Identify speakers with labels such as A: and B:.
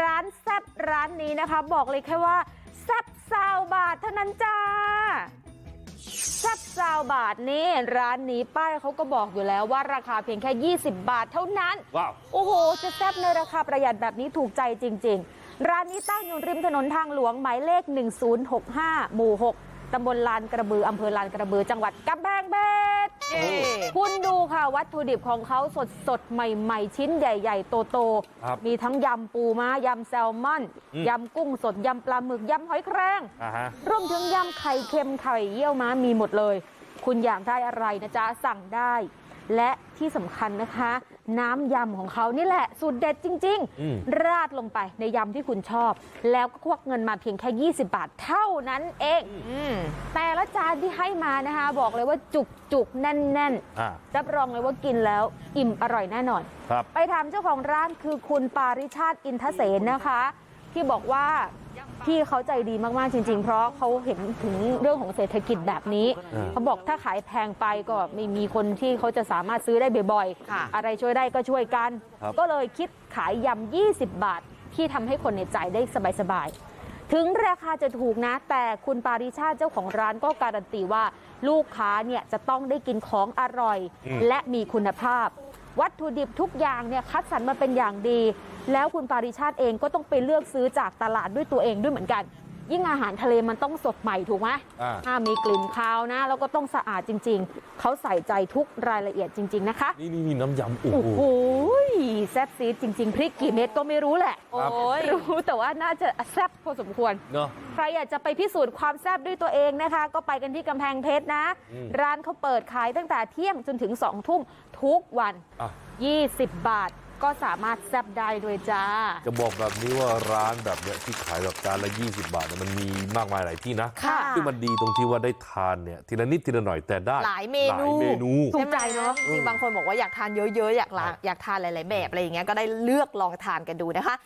A: ร้านแซบร้านนี้นะคะ บอกเลยแค่ว่าแซบซาวบาทเท่านั้นจ้าแซบซาวบาทนี่ร้านนี้ป้ายเขาก็บอกอยู่แล้วว่าราคาเพียงแค่ 20 บาทเท่านั้น
B: ว้าว
A: โอ้โห จะแซ่บในราคาประหยัดแบบนี้ถูกใจจริง ๆ ร้านนี้ตั้งอยู่ริมถนนทางหลวงหมายเลข 1065 หมู่ 6ตำบลลานกระบืออำเภอลานกระบือจังหวัดกำแพงเพชร
B: เย้
A: คุณดูค่ะวัตถุดิบของเขาสดสดๆใหม่ๆ ชิ้นใหญ่ๆ โต
B: ครับ
A: ๆมีทั้งยำปูม้ายำแซลมอน
B: อืม
A: ยำกุ้งสดยำปลาหมึกยำหอยแครง
B: อ่าฮะ
A: รวมถึงยำไข่เค็มไข่เยี่ยวม้ามีหมดเลย คุณอยากได้อะไรนะจ๊ะสั่งได้ และที่สำคัญนะคะ น้ำยำของเขานี่แหละสูตรเด็ดจริง
B: อืม
A: ๆราดลงไปในยำที่คุณชอบ แล้วก็ควักเงินมาเพียงแค่ 20 บาทเท่านั้นเอง
C: อืม
A: แต่ ละจานที่ให้มานะคะ บอกเลยว่าจุกจุกๆแน่น
B: อ่า
A: ๆรับรองเลยว่ากินแล้วอิ่มอร่อยแน่นอน
B: ครับ
A: ไปถามเจ้าของร้านคือคุณปาริชาติอินทเสนนะคะ ที่บอกว่าพี่เขาใจดีมาก ๆ จริง ๆ เพราะเขาเห็นถึงเรื่องของเศรษฐกิจแบบนี้
B: อ่า
A: เขาบอกถ้าขายแพงไปก็ไม่มีคนที่เขาจะสามารถซื้อได้บ่อย
C: ค่ะ
A: ๆอะไรช่วยได้ก็ช่วยกัน
B: ครับ
A: ก็เลยคิดขายยำ 20 บาทที่ทำให้คนในยจ่ายได้สบาย ๆ ถึงราคาจะถูกนะ แต่คุณปาริชาติเจ้าของร้านก็การันตีว่าลูกค้าเนี่ยจะต้องได้กินของอร่อย
B: อืม
A: และมีคุณภาพ วัตถุดิบทุกอย่างเนี่ยคัดสรรมาเป็นอย่างดี แล้วคุณปาริชาติเองก็ต้องไปเลือกซื้อจากตลาดด้วยตัวเองด้วยเหมือนกัน ยิ่งอาหารทะเลมันต้องสดใหม่ถูกไหม
B: อ่า
A: ห้ามมีกลิ่นคาวนะ แล้วก็ต้องสะอาดจริง ๆ เขาใส่ใจทุกรายละเอียดจริง ๆนะคะ
B: นี่นี่นี่น้ำยำโอ้
A: โอ้
B: โห
A: โห แซ่บซีดจริง ๆ พริกกี่เม็ดก็ไม่รู้แหละ
C: โอ้ย
A: รู้แต่ว่าน่าจะแซ่บพอสมควร
B: เนาะ
A: ใครอยากจะไปพิสูจน์ความแซ่บด้วยตัวเองนะคะ ก็ไปกันที่กำแพงเพชรนะ
B: อืม
A: ร้านเขาเปิดขายตั้งแต่เที่ยงจนถึง2ทุ่มทุกวัน
B: อะ
A: 20 บาท ก็สามารถแซ่บได้ด้วยจ้า
B: จะบอกแบบนี้ว่าร้านแบบเนี้ยที่ขายแบบจานละ 20 บาทเนี่ยมันมีมากมายหลายที่นะ
C: ค่ะ
B: ซึ่งมันดีตรงที่ว่าได้ทานเนี่ยทีละนิดทีละหน่อยแต่ได้
C: หลายเมนู
B: หลายเมนู
A: ถูกใจเนอะ
C: จริงๆบางคนบอกว่าอยากทานเยอะๆ อยากลาอยากทานหลายๆแบบอะไรอย่างเงี้ยก็ได้เลือกลองทานกันดูนะคะ